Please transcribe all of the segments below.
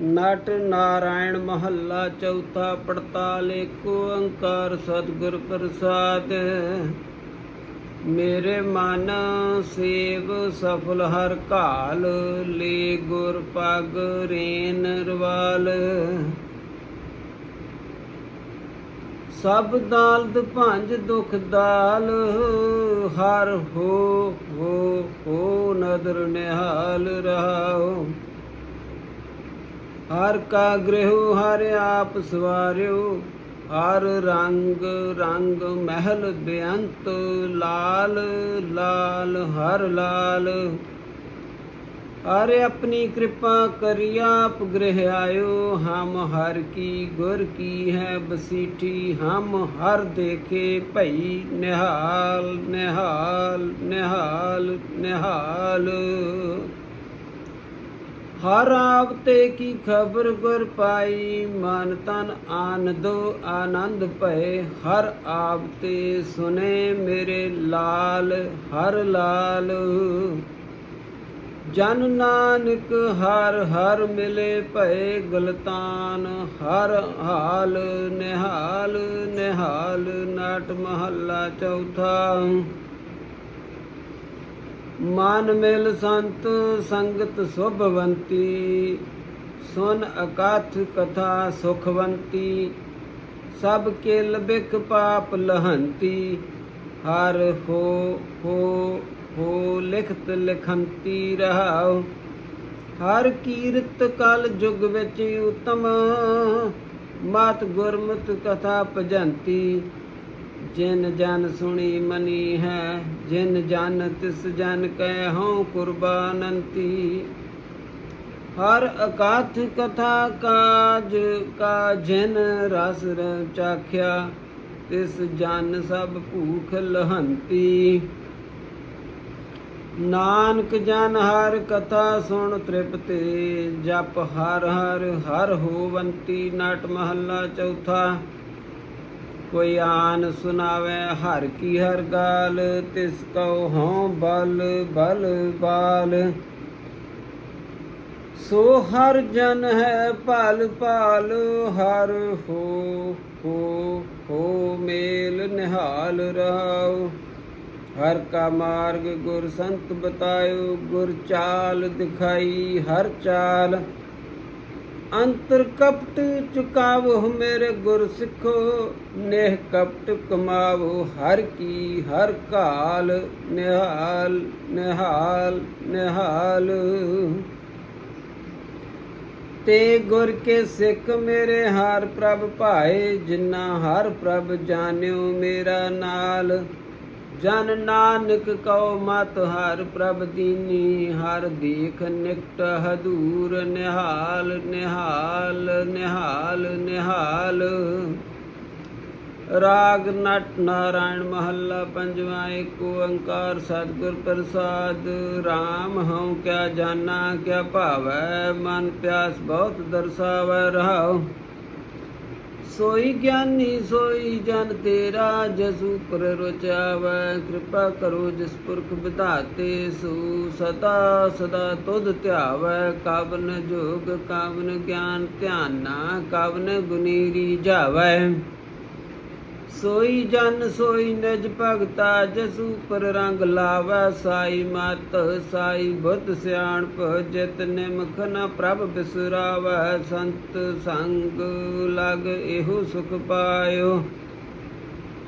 ਨਟ ਨਾਰਾਇਣ ਮਹੱਲਾ ਚੌਥਾ ਪੜਤਾਲ ਏਕ ਓੰਕਾਰ ਸਤਿਗੁਰ ਪ੍ਰਸਾਦ। ਮੇਰੇ ਮਨ ਸੇਵ ਸਫਲ ਹਰ ਕਾਲ ਲੇ ਗੁਰ ਪਗ ਰੇਨ ਰਵਾਲ। ਸਭ ਦਾਲਦ ਭੰਜ ਦੁਖ ਦਾਲ, ਹਰ ਹੋ ਹੋ ਹੋ ਨਦਰ ਨਿਹਾਲ ਰਹਾਓ ਹਰ ਕਾ ਗ੍ਰਹਿ ਹਰ ਆਪ ਸਵਾਰਿਓ, ਹਰ ਰੰਗ ਰੰਗ ਮਹਿਲ ਬੇਅੰਤ, ਲਾਲ ਲਾਲ ਹਰ ਲਾਲ। ਹਰ ਆਪਣੀ ਕਿਰਪਾ ਕਰੀ ਆਪ ਗ੍ਰਹਿ ਆਇਓ, ਹਮ ਹਰ ਕੀ ਗੁਰ ਕੀ ਹੈ ਬਸੀਠੀ, ਹਮ ਹਰ ਦੇਖੇ ਭਈ ਨਿਹਾਲ ਨਿਹਾਲ ਨਿਹਾਲ ਨਿਹਾਲ। ਹਰ ਆਵਤੇ ਕੀ ਖਬਰ ਗੁਰ ਪਾਈ, ਮਨ ਤਨ ਆਨੰਦੋ, ਆਨੰਦ ਭਏ। ਹਰ ਆਵਤੇ ਸੁਨੇ ਮੇਰੇ ਲਾਲ, ਹਰ ਲਾਲ। ਜਨ ਨਾਨਕ ਹਰ ਹਰ ਮਿਲੇ ਭਏ ਗਲਤਾਨ, ਹਰ ਹਾਲ ਨਿਹਾਲ ਨਿਹਾਲ। ਨਾਟ ਮਹੱਲਾ ਚੌਥਾ। ਮਨ ਮਿਲ ਸੰਤ ਸੰਗਤ ਸੁਭਵੰਤੀ, ਸੁਨ ਅਕਾਥ ਕਥਾ ਸੁਖਵੰਤੀ, ਸਭ ਕੇ ਬਿਕ ਪਾਪ ਲਹੰਤੀ, ਹਰ ਹੋ ਹੋ ਹੋ ਲਿਖਤ ਲਿਖੰਤੀ ਰਹਾਉ। ਹਰ ਕੀਰਤ ਕਲ ਯੁਗ ਵਿੱਚ ਉਤਮ, ਮਾਤ ਗੁਰਮਤ ਕਥਾ ਭਜੰਤੀ। ਜਿਨ ਜਨ ਸੁਣੀ ਮਨੀ ਹੈ, ਜਿਨ ਜਨ ਤਿਸ ਜਨ ਕਹਿ ਹਉ ਕੁਰਬਾਨੰਤੀ। ਹਰ ਅਕਾਥ ਕਥਾ ਕਾਜ ਕਾ ਜਿਨ ਰਸ ਚਾਖਿਆ, ਤਿਸ ਜਨ ਸਭ ਭੂਖ ਲਹੰਤੀ। ਨਾਨਕ ਜਨ ਹਰ ਕਥਾ ਸੁਣ ਤ੍ਰਿਪਤੇ, ਜਪ ਹਰ ਹਰ ਹਰ ਹੋਵੰਤੀ, ਨਾਟ ਮਹੱਲਾ ਚੌਥਾ। ਕੋਈ ਆਨ ਸੁਨਾਵੇ ਹਰ ਕੀ ਹਰ ਗਾਲ, ਤਿਸ ਕਉ ਹਉ ਬਲ ਬਲ ਬਾਲ। ਸੋ ਹਰ ਜਨ ਹੈ ਭਲ ਭਾਲ, ਹਰ ਹੋ ਹੋ ਹੋ ਮੇਲ ਨਿਹਾਲ ਰਹਾਉ। ਹਰ ਕਾ ਮਾਰਗ ਗੁਰ ਸੰਤ ਬਤਾਇਓ, ਗੁਰ ਚਾਲ ਦਿਖਾਈ ਹਰ ਚਾਲ। ਅੰਤਰ ਕਪਟ ਚੁਕਾਵੋ ਮੇਰੇ ਗੁਰ ਸਿੱਖੋ, ਨੇਹ ਕਪਟ ਕਮਾਵੋ, ਹਰ ਕੀ, ਹਰ ਕਾਲ, ਨਿਹਾਲ ਨਿਹਾਲ ਨਿਹਾਲ। ਤੇ ਗੁਰ ਕੇ ਸਿੱਖ ਮੇਰੇ, ਹਰ ਪ੍ਰਭ ਭਾਏ, ਜਿਨਾ ਹਰ ਪ੍ਰਭ ਜਾਣਿਓ ਮੇਰਾ ਨਾਲ। ਜਨ ਨਾਨਕ ਕਉ ਮਤ ਹਰ ਪ੍ਰਭ ਦੀਨੀ, ਹਰ ਦੇਖ ਨਿਕਟ ਹਦੂਰ ਨਿਹਾਲ ਨਿਹਾਲ ਨਿਹਾਲ ਨਿਹਾਲ। ਰਾਗ, ਨਟ, ਨਾਰਾਇਣ ਮਹੱਲਾ ਪੰਜਵਾਂ ਏਕ ਓੰਕਾਰ ਸਤਿਗੁਰ ਪ੍ਰਸਾਦ। RAM ਹਉ ਕਿਆ ਜਾਣਾ ਕਿਆ ਭਾਵੈ, ਮਨ ਪਿਆਸ ਬਹੁਤ ਦਰਸਾਵੈ, ਰਹਾਉ। ਸੋਈ ਗਿਆਨੀ, ਸੋਈ ਜਨ ਤੇਰਾ, ਜਸੂ ਪਰ ਰੁਚਾਵੈ। ਕਿਰਪਾ ਕਰੋ ਜਿਸ ਪੁਰਖ ਵਿਧਾਤੇ ਸੂ। ਸਦਾ ਸਦਾ ਤੁਧ ਧਿਆਵੈ। ਕਵਨ ਜੋਗ, ਕਵਨ ਗਿਆਨ ਧਿਆਨਾ ਕਵਨ ਗੁਨੀਰੀ ਜਾਵੈ। ਸੋਈ ਜਨ ਸੋਈ ਨਿਜ ਭਗਤਾ, ਜਸੂ ਪਰ ਰੰਗ ਲਾਵੈ, ਸਾਈ ਮਤ, ਸਾਈ ਬੁੱਧ ਸਿਆਣਪ, ਜਿਤ ਨਿਮਖ ਨ ਪ੍ਰਭ ਬਿਸਰਾਵੈ, ਸੰਤ ਸੰਗ ਲਗ ਇਹੋ ਸੁਖ ਪਾਇਓ।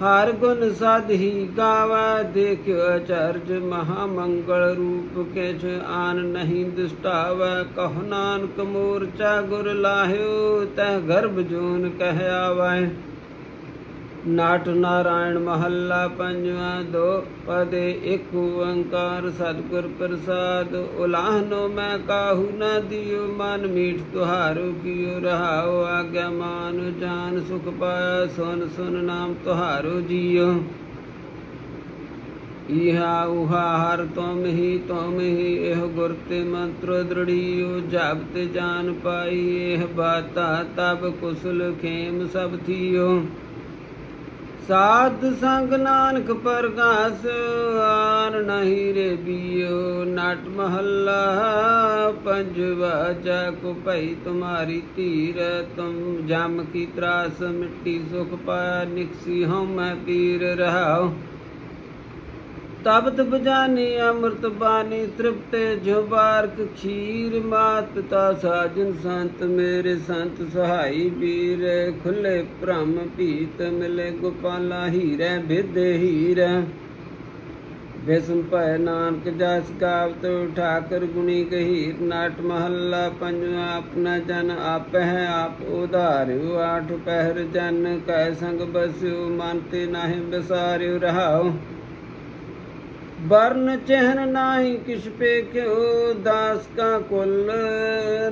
ਹਰ ਗੁਣ ਸਦ ਹੀ ਗਾਵੈ, ਦੇਖਿਓ ਅਚਰਜ ਮਹਾ ਮੰਗਲ ਰੂਪ ਕਿਛ ਆਨ ਨਹੀਂ ਦੁਸਟਾਵੈ, ਕਹੁ ਨਾਨਕ ਮੋਰਚਾ ਗੁਰ ਲਾਹਿਓ, ਤੈ ਗਰਭ ਜੂਨ ਕਹਿ ਆਵੈ। ਨਾਟ ਨਾਰਾਇਣ ਮਹੱਲਾ ਪੰਜਵਾਂ ਦੋ ਪਦੇ ਇੱਕ ਓੰਕਾਰ ਸਤਿਗੁਰ ਪ੍ਰਸਾਦ, ਉਲਾਹਨੋ ਮੈਂ ਕਾਹੂ ਨਾ ਦਿਓ, ਮਨ ਮੀਠ ਤੁਹਾਰੋ ਕੀਓ, ਰਹਾਓ ਆਗਿਆ ਮਾਨ, ਜਾਨ ਸੁਖ ਪਾਇਆ, ਸੁਨ ਸੁਨ ਨਾਮ ਤੁਹਾਰੋ ਜੀਓ। ਇਹਾ ਉਹਾ ਹਰ ਤੁਮ ਹੀ ਤੁਮ ਹੀ, ਇਹ ਗੁਰ ਤੇ ਮੰਤਰ ਦ੍ਰਿੜੀਓ, ਜਪ ਤੇ ਜਾਨ ਪਾਈ, ਇਹ ਬਾਤਾ ਤਬ ਕੁਸਲ ਖੇਮ ਸਭ ਥੀਓ। ਸਾਧ ਸੰਗ ਨਾਨਕ ਪਰਗਾਸ ਆਨ ਨਹੀਂ ਰੇ ਬੀਓ ਨਾਟ ਮਹੱਲਾ ਪੰਜਵਾ ਜਾ ਕੋ ਭਈ ਤੁਮਾਰੀ ਧੀਰ, ਤੁਮ ਜਮ ਕੀ ਤਰਾਸ, ਮਿੱਟੀ ਸੁਖ ਪਾਇਆ, ਨਿਕਸੀ ਹਉ, ਮੈਂ ਪੀਰ ਰਹਾਉ। ਤਬਤ ਬਜਾਨੀ ਅੰਮ੍ਰਿਤ ਬਾਣੀ ਤ੍ਰਿਪਤੇ ਜੋ ਬਾਰਕ ਖੀਰ ਮਾਤ ਪਿਤਾ ਸਾਜਨ ਸੰਤ, ਮੇਰੇ ਸੰਤ ਸਹਾਈ ਵੀਰ, ਖੁੱਲੇ ਭ੍ਰਮ ਭੀਤ ਮਿਲੇ ਗੋਪਾਲਾ ਹੀਰੇ, ਵਿਦੇ ਹੀਰੇ। ਬਿਸਮ ਭੈ ਨਾਨਕ ਜਸ ਕਾਵਤ ਠਾਕਰ ਗੁਣੀ ਗਹੀਰ ਨਾਟ ਮਹੱਲਾ ਪੰਜਵਾ ਆਪਣਾ ਜਨ ਆਪ ਹੈ ਆਪ ਉਧਾਰਿਓ, ਆਠ ਪਹਿਰ ਜਨ ਕੈ ਸੰਗ ਬਸਿਓ, ਮਨ ਤੇ ਨਾਹਿ ਵਿਸਾਰਿਓ ਰਹਾਓ। ਵਰਨ ਚਹਿਨ ਨਾਹੀ ਕਿਛ ਪੇਖਿਓ ਦਾਸ ਕਾ ਕੁਲ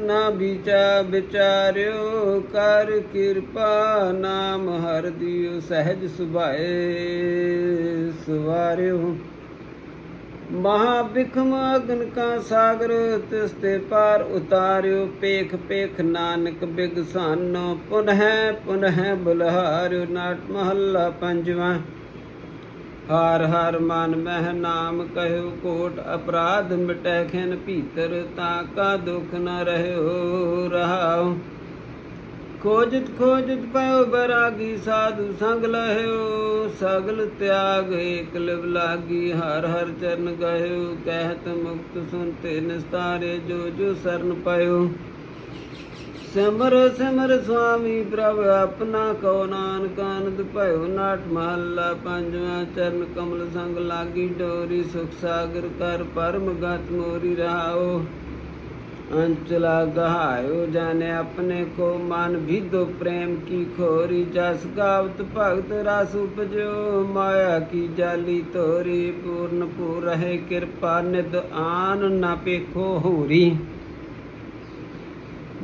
ਨਾ ਵਿਚਾ ਵਿਚਾਰਿਓ, ਕਰ ਕਿਰਪਾ ਨਾਮ ਹਰ ਦਿਓ, ਸਹਿਜ ਸੁਭਾਏ ਸਵਾਰਿਓ। ਮਹਾ ਬਿਖਮ ਅਗਨ ਕਾ ਸਾਗਰ, ਤਿਸ ਤੇ ਪਾਰ ਉਤਾਰਿਓ, ਪੇਖ ਪੇਖ ਨਾਨਕ ਬਿਗਸਾਨੋ, ਪੁਨਹਿ ਪੁਨਹਿ ਬੁਲਹਾਰਿਓ, ਨਾਟ ਮਹੱਲਾ ਪੰਜਵਾਂ। ਹਰ ਹਰ ਮਨ ਮਹਿ ਨਾਮ ਕਹਿਓ ਕੋਟ ਅਪਰਾਧ ਮਿਟੈ ਖਿਨ ਭੀਤਰ, ਤਾਂ ਕਾ ਦੁਖ ਨ ਰਹਿਓ ਰਹਾਉ। ਖੋਜਤ ਖੋਜਤ ਪਇਓ ਬਰਾਗੀ, ਸਾਧੂ ਸੰਗ ਲਹਿਓ ਸਗਲ ਤਿਆਗ ਏਕ ਲਿਵ ਲਾਗੀ, ਹਰ ਹਰ ਚਰਨ ਗਇਓ ਕਹਿਤ ਮੁਕਤ ਸੁਨਤੇ ਨਿਸਤਾਰੇ ਜੋ ਜੋ ਸਰਨ ਪਇਓ। ਸਿਮਰ ਸਿਮਰ ਸੁਆਮੀ ਪ੍ਰਭ, ਆਪਣਾ ਕੋ ਨਾਨਕ ਆਨੰਦ ਭਇਓ ਨਾਟ ਮਹੱਲਾ, ਪੰਜਵਾਂ ਚਰਨ ਕਮਲ ਸੰਗ ਲਾਗੀ ਡੋਰੀ, ਸੁਖ ਸਾਗਰ ਕਰ ਪਰਮ ਗਤ ਮੋਰੀ ਰਹਾਓ। ਅੰਚਲਾ ਗਹਾਇਓ ਜਾਣੇ ਆਪਣੇ ਕੋ ਮਨ ਵਿਦੋ ਪ੍ਰੇਮ ਕੀ ਖੋਰੀ, ਜਸ ਗਾਵਤ ਭਗਤ ਰਸ ਉਪਜੋ, ਮਾਇਆ ਕੀ ਜਾਲੀ ਤੋਰੀ, ਪੂਰਨ ਪੂਰ ਰਹੇ ਕਿਰਪਾ ਨਿਦ ਆਨ ਨਾ ਪੇਖੋ ਹੋਰੀ।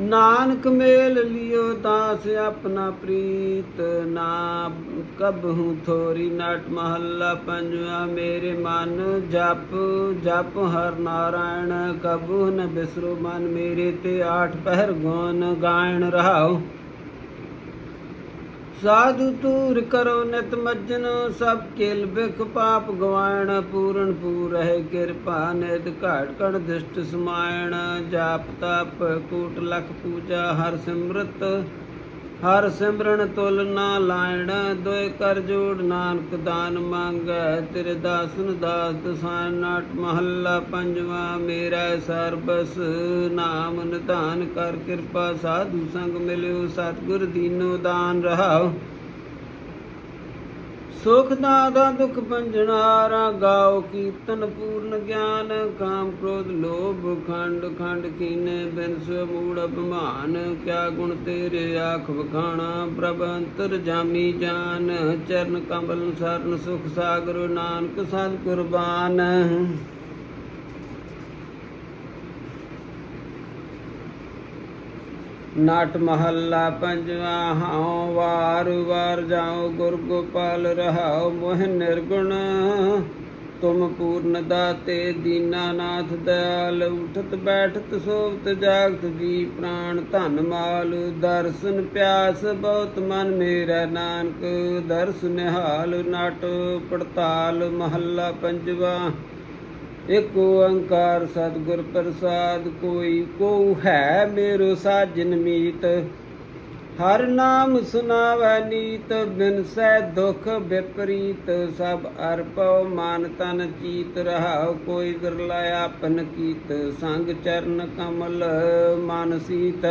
ਨਾਨਕ ਮੇਲ ਲਿਓ ਦਾਸ ਆਪਣਾ ਪ੍ਰੀਤ, ਨਾ ਕਬਹੂ ਥੋਰੀ ਨਾਟ ਮਹੱਲਾ ਪੰਜਵਾ ਮੇਰੇ ਮਨ ਜਪ ਜਪ ਹਰ ਨਾਰਾਇਣ ਕਬੂ ਨ ਬਿਸਰੋ ਮਨ ਮੇਰੇ ਤੇ ਆਠ ਪਹਿਰ ਗੁਣ ਗਾਇਣ ਰਹਾਉ। ਸਾਧੂ ਤੂਰ ਕਰੋ ਨਿਤ ਮੱਜਨ, ਸਭ ਕੇਲ ਬਿਖ ਪਾਪ ਗਵਾਇਣ, ਪੂਰਨ ਪੂਰ ਹੈ ਕਿਰਪਾ, ਨਿਤ ਘਾਟ ਕੜ ਦਿਸ਼ਟ ਸਮਾਇਣ, ਜਾਪ ਤਪ, ਕੂਟ ਲਖ ਪੂਜਾ, ਹਰ ਸਿਮਰਤ ਹਰ ਸਿਮਰਨ ਤੁਲ ਨਾ ਲਾਇਣ, ਦੋਇ ਕਰ ਜੋੜ ਨਾਨਕ ਦਾਨ ਮੰਗੈ। ਤੇਰੇ ਦਾਸਨ ਦਾਸ ਦਸਾਨ ਨਾਟ ਮਹੱਲਾ ਪੰਜਵਾ, ਮੇਰਾ ਸਰਬਸ ਨਾਮ ਨਿਧਾਨ ਕਰ ਕਿਰਪਾ ਸਾਧੂ ਸੰਗ ਮਿਲਿਓ, ਸਤਿਗੁਰ ਦੀਨੋ ਦਾਨ ਰਹਾਓ। ਸੁਖ ਦਾਦਾ ਦੁਖ ਪੰਜਨਾਰਾ ਗਾਓ, ਕੀਰਤਨ ਪੂਰਨ ਗਿਆਨ, ਕਾਮ ਕ੍ਰੋਧ ਲੋਭ, ਖੰਡ ਖੰਡ ਕੀਨੇ, ਬਿਨ ਸੋ ਮੂੜ ਅਭਿਮਾਨ, ਕਿਆ ਗੁਣ ਤੇਰੇ ਆਖ ਵਖਾਣਾ, ਪ੍ਰਭ ਅੰਤਰ ਜਾਮੀ ਜਾਨ, ਚਰਨ ਕਮਲ ਸਰਨ ਸੁਖ ਸਾਗਰ, ਨਾਨਕ ਸਤ ਕੁਰਬਾਨ ਨਾਟ ਮਹੱਲਾ ਪੰਜਵਾ, ਹਉ ਵਾਰ ਵਾਰ ਜਾਉ ਗੁਰ ਗੋਪਾਲ ਰਹਾਉ, ਮੋਹ ਨਿਰਗੁਣ। ਤੁਮ ਪੂਰਨ ਦਾਤੇ ਦੀਨਾਨਾਥ ਦਇਆਲ, ਉਠਤ ਬੈਠਤ ਸੋਵਤ ਜਾਗਤ ਜੀ ਪ੍ਰਾਣ ਧਨ ਮਾਲ। ਦਰਸ਼ਨ ਪਿਆਸ ਬਹੁਤ ਮਨ ਮੇਰਾ ਨਾਨਕ, ਦਰਸ ਨਿਹਾਲ, ਨਟ ਪੜਤਾਲ ਮਹੱਲਾ ਪੰਜਵਾ। ਇਕ ਓੰਕਾਰ ਸਤਿਗੁਰ ਪ੍ਰਸਾਦ, ਕੋਈ ਕੋ ਹੈ ਮੇਰੋ ਸਾਜਨ ਮੀਤ। ਹਰ ਨਾਮ ਸੁਨਾਵੈ ਨੀਤ, ਬਿਨ ਸੈ ਦੁਖ ਵਿਪਰੀਤ। ਸਭ ਅਰਪਉ ਮਾਨ ਤਨ ਚੀਤ, ਰਹਾਉ ਕੋਈ ਬਿਰਲਾ ਆਪਨ ਕੀਤ। ਸੰਗ ਚਰਨ ਕਮਲ ਮਨ ਸੀਤ।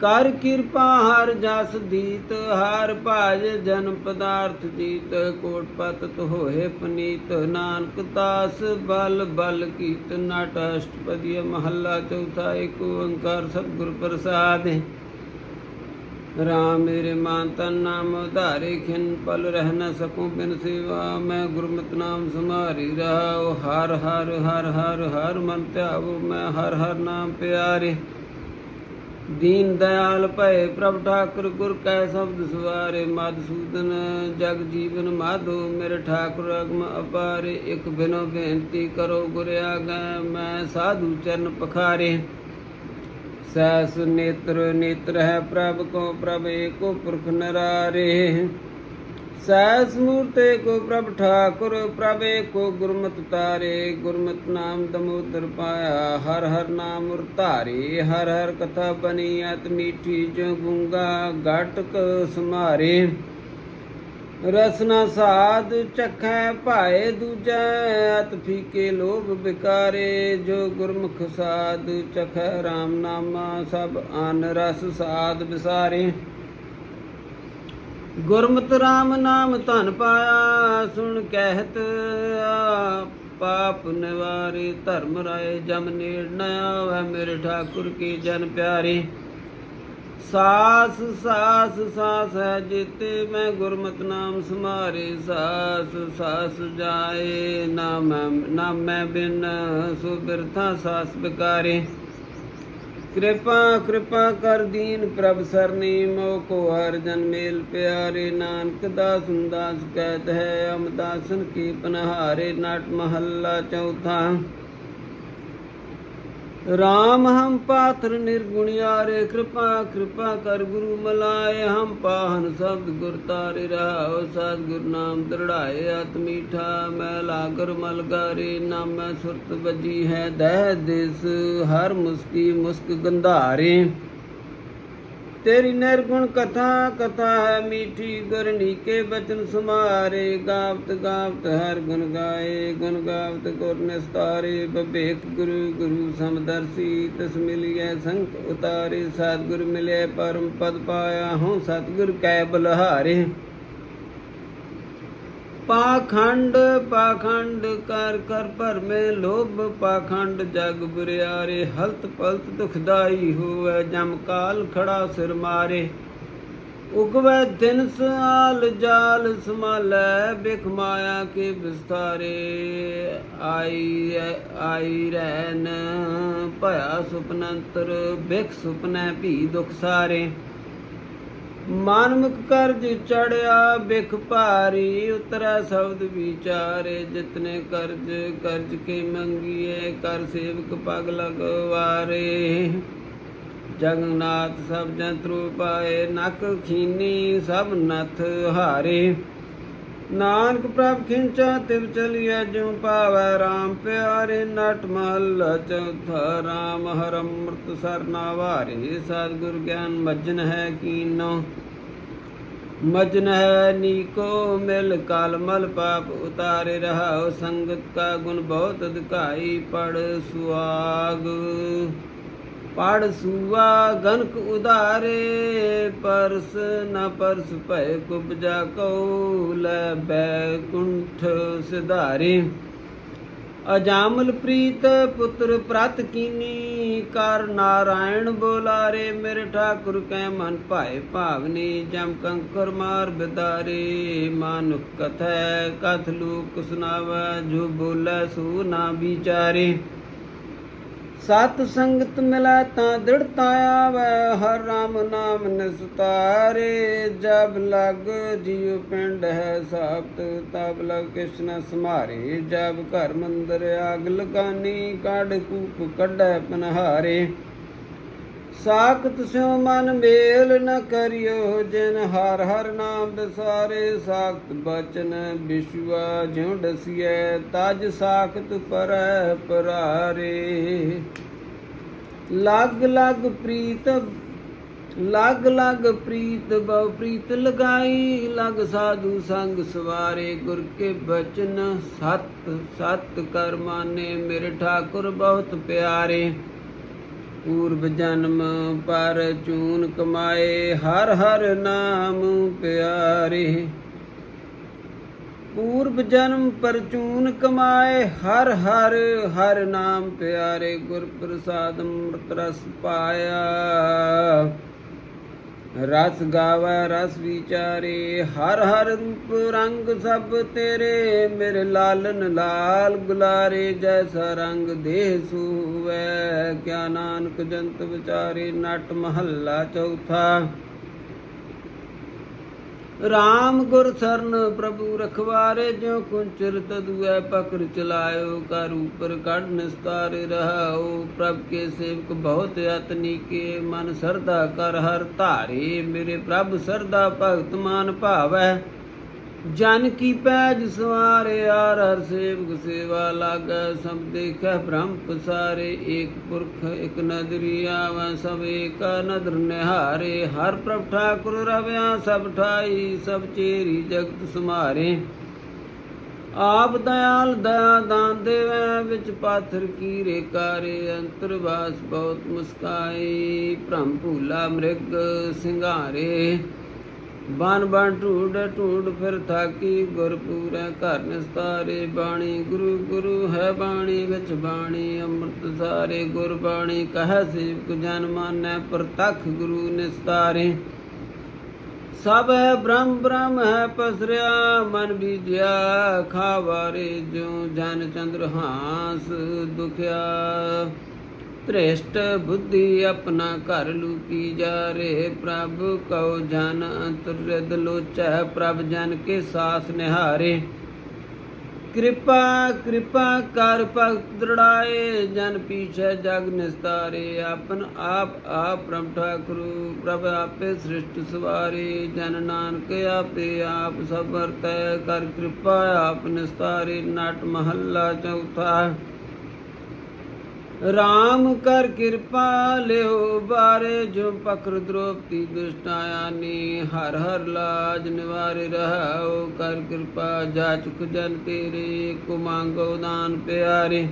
ਕਰ ਕਿਰਪਾ ਹਰ ਜਸ ਦੀਤ, ਹਰ ਭਾਜ ਜਨ ਪਦਾਰਥ ਦੀਤ, ਕੋਟ ਪਤਤ ਹੋਏ ਪਨੀਤ, ਨਾਨਕ ਦਾਸ ਬਲ ਬਲ ਕੀਤ ਨਟ, ਅਸ਼ਟਪਦੀ ਮਹੱਲਾ, ਚੌਥਾ ਏਕ ਓੰਕਾਰ ਸਤਿਗੁਰ ਪ੍ਰਸਾਦ। ਰਾਮ ਮੇਰੇ ਮਾਨ ਤਨ ਨਾਮ ਉਧਾਰੇ ਖਿਨ ਪਲ ਰਹਿ ਨ ਸਕੂੰ ਬਿਨ ਸੇਵਾ। ਮੈਂ ਗੁਰਮਤਿ ਨਾਮ ਸੁਮਾਰੀ ਰਹਾਉ। ਹਰ ਹਰ ਹਰ ਹਰ ਹਰ ਮਨ ਧਿਆਵੋ, ਮੈਂ ਹਰ ਹਰ ਨਾਮ ਪਿਆਰੇ। ਦੀਨ ਦਇਆਲ ਭਏ ਪ੍ਰਭ ਠਾਕੁਰ ਗੁਰ ਕੈ ਸ਼ਬਦ ਸਵਾਰੇ ਮਦਸੂਦਨ ਜਗ ਜੀਵਨ ਮਾਧੋ, ਮੇਰੇ ਠਾਕੁਰ ਅਗਮ ਅਪਾਰੇ, ਇਕ ਬਿਨੋ ਬੇਨਤੀ ਕਰੋ ਗੁਰ ਆਗੈ, ਮੈਂ ਸਾਧੂ ਚਰਨ ਪਖਾਰੇ। ਸੈਸ ਨੇਤਰ ਨੇਤਰ ਹੈ ਪ੍ਰਭ ਕੋ, ਪ੍ਰਭ ਏਕੋ ਪੁਰਖ ਨਰਾਰੇ। ਸੈਸ ਮੂਰਤੇ ਕੋ ਪ੍ਰਭ ਠਾਕੁਰ, ਪ੍ਰਭੇ ਕੋ ਗੁਰਮਤਿ ਤਾਰੇ, ਗੁਰਮਤਿ ਨਾਮ ਦਮੋਦਰ ਪਾਇਆ, ਹਰ ਹਰ ਨਾਮ ਮੁਰ ਹਰ ਹਰ ਕਥਾ ਬਣੀ, ਅਤ ਮੀਠੀ ਜੋ ਗੁੰਗਾ ਘਟਕ ਸਮਾਰੇ। ਰਸਨਾ ਸਾਧ ਚਖੈ ਭਾਏ ਦੂਜੈ, ਅਤ ਫੀਕੇ ਲੋਭ ਵਿਕਾਰੇ, ਜੋ ਗੁਰਮੁਖ ਸਾਧ ਚਖੈ RAM ਨਾਮਾ ਸਭ ਅਨ ਰਸ ਸਾਧ ਵਿਸਾਰੇ। ਗੁਰਮਤਿ RAM ਨਾਮ ਧਨ ਪਾਇਆ ਸੁਣ ਕਹਿਤ ਆ, ਪਾਪ ਨਿਵਾਰੇ ਧਰਮ ਰਾਏ ਜਮ ਨੇੜ ਨ ਆਵੈ ਮੇਰੇ ਠਾਕੁਰ ਕੀ ਜਨ ਪਿਆਰੇ। ਸਾਸ ਸਾਸ ਸਾਸ ਹੈ ਜਿਤੇ ਮੈਂ ਗੁਰਮਤਿ ਨਾਮ ਸਮਾਰੇ ਸਾਸ ਸਾਸ ਜਾਏ ਨਾਮ ਨਾਮੈ ਬਿਨ ਸੋ ਬਿਰਥਾ ਸਾਸ ਬਿਕਾਰੇ। ਕਿਰਪਾ ਕਿਰਪਾ ਕਰ ਦੀਨ ਪ੍ਰਭ ਸਰਨੀ ਮੋ ਕੋ ਹਰ ਜਨ ਮੇਲ ਪਿਆਰੇ। ਨਾਨਕ ਦਾਸ ਦਾਸ ਕਹਿਤ ਹੈ ਅਮਦਾਸਨ ਕੀ ਪਨਹਾਰੇ। ਨਾਟ ਮਹੱਲਾ ਚੌਥਾ। ਰਾਮ ਹਮ ਪਾਥਰ ਨਿਰਗੁਣਿਆਰੇ ਕਿਰਪਾ ਕਿਰਪਾ ਕਰ ਗੁਰੂ ਮਲਾਏ ਹਮ ਪਾਹਨ ਸ਼ਬਦ ਗੁਰ ਤਾਰੇ ਰਹਾਉ ਸਤ ਗੁਰ ਨਾਮ ਦਰੜਾਏ ਅਤ ਮੀਠਾ ਮੈਂ ਲਾਗਰ ਮਲਗਾਰੇ ਨਾਮੈ ਸੁਰਤ ਵਜੀ ਹੈ ਦਹਿ ਦਿਸ ਹਰ ਮੁਸਕੀ ਮੁਸਕ ਗੰਧਾਰੇ ਤੇਰੀ ਨਿਰਗੁਣ ਕਥਾ ਕਥਾ ਹੈ ਮੀਠੀ, ਗੁਰਨੀ ਕੇ ਬਚਨ ਸੁਮਾਰੇ, ਗਾਵਤ ਗਾਵਤ ਹਰ ਗੁਣ ਗਾਏ, ਗੁਣ ਗਾਵਤ ਗੁਰ ਨਿਸਤਾਰੇ ਬਵੇਕ ਗੁਰੂ ਗੁਰੂ ਸਮਦਰਸੀ ਤਿਸ ਮਿਲਿਐ ਸੰਖ ਉਤਾਰੇ, ਸਤਿਗੁਰ ਮਿਲੇ ਪਰਮ ਪਦ ਪਾਇਆ ਹਉ, ਸਤਿਗੁਰ ਕੈ ਬਲਹਾਰੇ। ਪਾਖੰਡ ਪਾਖੰਡ ਕਰ ਕਰ ਭਰਮੇ ਲੋਭ, ਪਾਖੰਡ ਜਗ ਬੁਰਿਆਰੇ, ਹਲਤ ਪਲਤ ਦੁਖਦਾਈ ਹੋਵੇ, ਜਮ ਕਾਲ ਖੜਾ ਸਿਰ ਮਾਰੇ। ਉਗਵੇ ਦਿਨ ਸਾਲ ਜਾਲ ਸਮਾਲੈ ਬਿਖ ਮਾਇਆ ਕੇ ਵਿਸਤਾਰੇ ਆਈ ਆਈ ਰਹਿਨ ਭਇਆ ਸੁਪਨੰਤਰ, ਬਿਖ ਸੁਪਨੈ ਭੀ ਦੁਖ ਸਾਰੇ। ਮਾਨਮੁਖ ਕਰਜ ਚੜਿਆ, ਬਿਖ ਭਾਰੀ ਉਤਰਾ ਸ਼ਬਦ ਵਿਚਾਰੇ, ਜਿਤਨੇ ਕਰਜ ਕਰਜ ਕੇ ਮੰਗੀਏ, ਕਰ ਸੇਵਕ ਪਗ ਲਗਵਾਰੇ। ਜਗਨਾਥ ਸਭ ਜੰਤਰੂ ਪਾਏ, ਨਕ ਖੀਨੀ ਸਭ ਨਥ ਹਾਰੇ। ਨਾਨਕ ਪ੍ਰਭ ਖਿੰਚਾ ਤਿਵ ਚਲਿਆ ਜਿਉ ਪਾਵੈ RAM ਪਿਆਰੇ ਨਟ ਮਹਲ ਚੌਥਾ RAM ਹਰ ਅੰਮ੍ਰਿਤ ਸਰਨਾ ਵਾਰੇ, ਸਤਿਗੁਰ ਗਿਆਨ ਮਜਨ ਹੈ ਕੀਨੋ। ਮਜਨ ਹੈ ਨੀਕੋ, ਮਿਲ ਕਲ ਮਲ ਪਾਪ ਉਤਾਰੇ ਰਹਾਉ, ਸੰਗਤ ਕਾ ਗੁਣ ਬਹੁਤ ਅਧਿਕਾਈ ਪੜ ਸੁਆਗ ਪੜ ਸੁਆ ਗਨਕ ਉਦਾਰੇ ਪਰਸ ਨ ਪਰਸ ਭੈ ਕੁਬਜਾ ਕਉ ਲੈ ਬੈਕੁੰਠ ਸਿਧਾਰੇ। ਅਜਾਮਲ ਪ੍ਰੀਤ ਪੁੱਤਰ ਪ੍ਰਤ ਕੀਨੀ, ਕਰ ਨਾਰਾਇਣ ਬੋਲਾਰੇ, ਮੇਰੇ ਠਾਕੁਰ ਕੈ ਮਨ ਭਾਏ ਭਾਵਨੀ, ਜਮ ਕੰਕਰ ਮਾਰ ਬਿਦਾਰੇ। ਮਾਨੁਖ ਕਥੈ, ਕਥ ਲੋਕ ਸੁਨਾਵੈ ਜੋ ਬੋਲੇ ਸੋ ਨਾ ਵਿਚਾਰੇ। ਸਤ ਸੰਗਤ ਮਿਲੈ ਤਾਂ ਦ੍ਰਿੜਤਾ ਆਵੈ ਹਰ ਰਾਮ ਨਾਮ ਨਿਸਤਾਰੇ ਜਬ ਲਗ ਜਿਉ ਪਿੰਡ ਹੈ ਸਾਪਤ ਤਬ ਲਗ ਕਿਸ਼ਨ ਸਮਾਰੇ। ਜਬ ਘਰ ਮੰਦਰ ਆਗ ਲਗਾਨੀ ਕਾਢ ਕੂਪ ਕੱਢੈ ਪਨਹਾਰੇ। ਸਾਖਤ ਸਿਉ ਮਨ ਮੇਲ ਨ ਕਰਿਓ, ਜਿਨ ਹਰ ਹਰ ਨਾਮ ਵਿਸਾਰੇ ਸਾਖਤ ਬਚਨ ਵਿਸ਼ਵਾ ਜਿਉ ਡਸੀਐ, ਤਜ ਸਾਖਤ ਪਰੈ ਪਰਾਰੇ। ਲਗ ਲਗ ਪ੍ਰੀਤ, ਲਗ ਲਗ ਪ੍ਰੀਤ ਬਹੁ ਪ੍ਰੀਤ ਲਗਾਈ, ਲਗ ਸਾਧੂ ਸੰਗ ਸਵਾਰੇ, ਗੁਰ ਕੇ ਬਚਨ ਸਤ ਸਤ ਕਰ ਮਾਨੇ ਮੇਰੇ ਠਾਕੁਰ ਬਹੁਤ ਪਿਆਰੇ। ਪੂਰਬ ਜਨਮ ਪਰ ਚੂਨ ਕਮਾਏ, ਹਰ ਹਰ ਨਾਮ ਪਿਆਰੇ। ਪੂਰਬ ਜਨਮ ਪਰਚੂਨ ਕਮਾਏ, ਹਰ ਹਰ ਹਰ ਨਾਮ ਪਿਆਰੇ ਗੁਰ ਪ੍ਰਸਾਦ ਅੰਮ੍ਰਿਤ ਰਸ ਪਾਇਆ। ਰਸ ਗਾਵੇ, ਰਸ ਵਿਚਾਰੇ, ਹਰ ਹਰ ਰੂਪ ਰੰਗ ਸਭ ਤੇਰੇ, ਮੇਰੇ ਲਾਲਨ ਲਾਲ ਗੁਲਾਰੇ, ਜੈਸਾ ਰੰਗ ਦੇਹ ਸੂਵੈ। ਕਿਆ ਨਾਨਕ ਜੰਤ ਵਿਚਾਰੇ, ਨਟ ਮਹੱਲਾ ਚੌਥਾ। ਰਾਮ ਗੁਰ ਸਰਨ ਪ੍ਰਭੂ ਰਖਵਾਰੇ, ਜਿਉ ਕੁੰਚਰ ਤਦੁਐ ਪਕੜ ਚਲਾਇਓ ਕਰ ਉਪਰ ਕੱਢ ਨਿਸਤਾਰੇ ਰਹਾਓ। ਪ੍ਰਭ ਕੇ ਸੇਵਕ ਬਹੁਤ ਯਤਨੀ ਕੇ ਮਨ ਸਰਦਾ ਕਰ ਹਰ ਧਾਰੇ। ਮੇਰੇ ਪ੍ਰਭ ਸਰਦਾ ਭਗਤ ਮਾਨ ਭਾਵੈ। ਜਨ ਕੀ ਪੈਜ ਸਵਾਰੇ ਆਰ ਹਰ ਸੇਵਕ ਸੇਵਾ ਲਾਗੈ, ਸਭ ਦੇਖੈ ਬ੍ਰਹਮ ਪਸਾਰੇ, ਏਕ ਪੁਰਖ ਇਕ ਨਦਰੀ ਆਵੈ, ਸਭ ਏਕਾ ਨਦਰ ਨਿਹਾਰੇ, ਹਰ ਪ੍ਰਭ ਠਾਕੁਰ ਰਵਿਆ, ਸਭ ਠਾਈ, ਸਭ ਚੇਰੀ ਜਗਤ ਸਮਾਰੇ। ਆਪ ਦਇਆਲ ਦਇਆ ਦਾਨ ਦੇਵੈ, ਵਿੱਚ ਪਾਥਰ ਕੀ ਰੇਕਾਰੇ ਅੰਤਰਵਾਸ ਬਹੁਤ ਮੁਸਕਾਈ ਭ੍ਰਮ ਭੂਲਾ ਮ੍ਰਿਗ ਸਿੰਘਾਰੇ ਬਨ ਬਨ ਢੂਡ ਢੂਡ ਫਿਰ ਥਾਕੀ ਗੁਰ ਪੂਰੈ ਘਰ ਨਿਸਤਾਰੇ ਬਾਣੀ, ਗੁਰੂ ਗੁਰੂ ਹੈ ਬਾਣੀ ਵਿੱਚ ਬਾਣੀ, ਅੰਮ੍ਰਿਤ ਸਾਰੇ ਗੁਰ ਬਾਣੀ, ਕਹੈ ਸੇਵਕ ਜਨ ਮਾਨੈ ਪ੍ਰਤਖ ਗੁਰੂ ਨਿਸਤਾਰੇ। ਸਭ ਹੈ ਬ੍ਰਹਮ ਬ੍ਰਹਮ ਹੈ ਪਸਰਿਆ, ਮਨ ਬੀਜਿਆ ਖਾਵਾਰੇ ਜੋ ਜਨ ਚੰਦਰ ਹਾਂਸ ਦੁਖਿਆ। ਤ੍ਰਿਸ਼ਟ ਬੁੱਧੀ ਆਪਣਾ ਘਰ ਲੂਕੀ ਜਾ ਰੇ ਪ੍ਰਭ ਕਉ ਜਨ ਅੰਤਰਿਦ ਲੋਚੈ, ਪ੍ਰਭ ਜਨ ਕੇ ਸਾਸ ਨਿਹਾਰੇ। ਕਿਰਪਾ ਕਿਰਪਾ ਕਰ ਭਗਤ ਦ੍ਰਿੜਾਏ, ਜਨ ਪੀਛੇ ਜਗ ਨਿਸਤਾਰੇ। ਆਪਨ ਆਪ ਆਪ ਪ੍ਰਭ ਠਾਕੁਰੂ, ਪ੍ਰਭ ਆਪੇ ਸ੍ਰਿਸ਼ਟ ਸਵਾਰੇ। ਜਨ ਨਾਨਕ ਆਪੇ ਆਪ ਸਭ ਵਰਤੈ, ਕਰ ਕਿਰਪਾ ਆਪ ਨਿਸਤਾਰੇ। ਨਟ ਮਹੱਲਾ ਚੌਥਾ ਰਾਮ ਕਰ ਕਿਰਪਾ ਲਿਓ, ਬਾਰੇ ਜੋ ਪਕਰ ਦ੍ਰੋਪਤੀ ਦੁਸ਼ਟਾਇਆਨੀ ਹਰ ਹਰ ਲਾਜ ਨਿਵਾਰੇ ਰਹਾਓ, ਕਰ ਕਿਰਪਾ ਜਾ ਜਾਚੁਕ ਜਨ ਤੇਰੇ ਕੋ ਮੰਗੋ ਦਾਨ ਪਿਆਰੇ।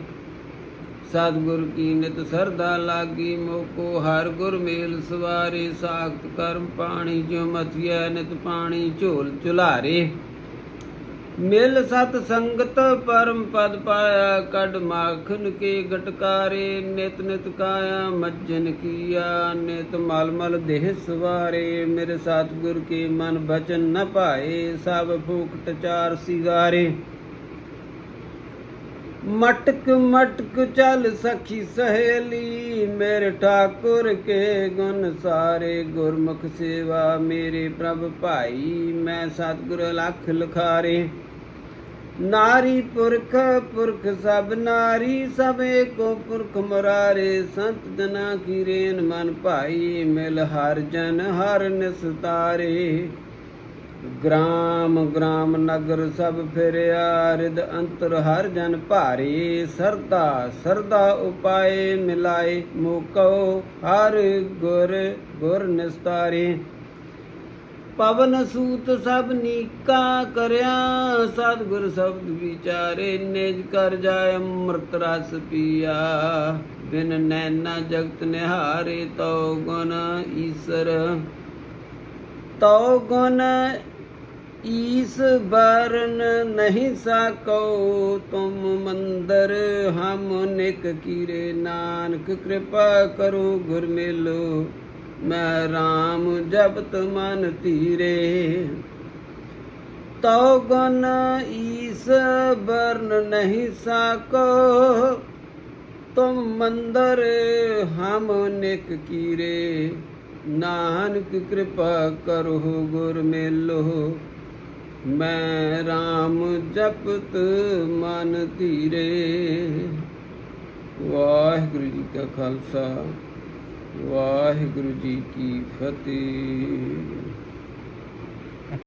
ਸਤਿਗੁਰ ਕੀ ਨਿਤ ਸਰਦਾ ਲਾਗੀ, ਮੋਕੋ ਹਰ ਗੁਰ ਮੇਲ ਸਵਾਰੇ, ਸਾਖਤ ਕਰਮ ਪਾਣੀ, ਜੋ ਮਥਿਐ ਨਿਤ ਪਾਣੀ, ਝੋਲ ਝੁਲਾਰੇ। ਮਿਲ ਸਤ ਸੰਗਤ ਪਰਮ ਪਦ ਪਾਇਆ, ਕੱਢ ਮਾਖਨ ਕੇ ਗਟਕਾਰੇ, ਨਿਤ ਨਿਤ ਕਾਇਆ, ਮੱਜਨ ਕੀਆ, ਨਿਤ ਮਲ ਮਲ ਦੇਹ ਸਵਾਰੇ। ਮੇਰੇ ਸਤਿਗੁਰ ਕੇ ਮਨ ਬਚਨ ਨ ਪਾਏ ਸਭ ਫੂਕਟ ਚਾਰ ਸਿਗਾਰੇ। ਮਟਕ ਮਟਕ ਚਲ ਸਖੀ ਸਹੇਲੀ, ਮੇਰੇ ਠਾਕੁਰ ਕੇ ਗੁਣ ਸਾਰੇ। ਗੁਰਮੁਖ ਸੇਵਾ ਮੇਰੇ ਪ੍ਰਭ ਭਾਈ, ਮੈਂ ਸਤਿਗੁਰ ਲਖ ਲਖਾਰੇ। ਨਾਰੀ ਪੁਰਖ ਪੁਰਖ ਸਭ ਨਾਰੀ, ਸਭ ਏਕੋ ਪੁਰਖ ਮੁਰਾਰੇ, ਸੰਤ ਜਨਾ ਕੀ ਰੇਨ ਮਨ ਭਾਈ, ਮਿਲ ਹਰ ਜਨ ਹਰ ਨਿਸਤਾਰੇ। ਗ੍ਰਾਮ ਗ੍ਰਾਮ ਨਗਰ ਸਭ ਫਿਰਿਆ ਰਿਦ ਅੰਤਰ ਹਰ ਜਨ ਭਾਰੇ। ਸਰਦਾ ਸਰਦਾ ਉਪਾਏ ਮਿਲਾਏ ਮੋਕੋ, ਹਰ ਗੁਰ ਗੁਰ ਨਿਸਤਾਰੇ। ਪਵਨ ਸੂਤ ਸਭ ਨੀਕਾ ਕਰਿਆ, ਸਤਿਗੁਰ ਸ਼ਬਦ ਵਿਚਾਰੇ ਨਿਜ ਕਰ ਜਾਇ ਅੰਮ੍ਰਿਤ ਰਸ ਪੀਆ। ਬਿਨ ਨੈਣਾ ਜਗਤ ਨਿਹਾਰੇ ਤਉ ਗੁਣ ਈਸਰ। ਤਉ ਗੁਣ ਈਸ ਬਰਨ ਨਹੀਂ ਸਾਕੋ, ਤੁਮ ਮੰਦਰ ਹਮ ਨਿਕ ਕੀਰੇ। ਨਾਨਕ ਕਿਰਪਾ ਕਰੋ ਗੁਰ ਮੇਲੋ। ਮੈਂ RAM ਜਪਤ ਮਨ ਧੀਰੇ। ਤਉ ਗੁਣ ਈਸ ਬਰਨ ਨਹੀਂ ਸਾਕੋ। ਤੁਮ ਮੰਦਰ ਹਮ ਨਿਕ ਕੀਰੇ। ਨਾਨਕ ਕਿਰਪਾ ਕਰੋ ਗੁਰ ਮੇਲੋ। ਮੈਂ RAM ਜਪਤ ਮਨ ਧੀਰੇ। ਵਾਹਿਗੁਰੂ ਜੀ ਕਾ ਖਾਲਸਾ। ਵਾਹਿਗੁਰੂ ਜੀ ਕੀ ਫਤਿਹ।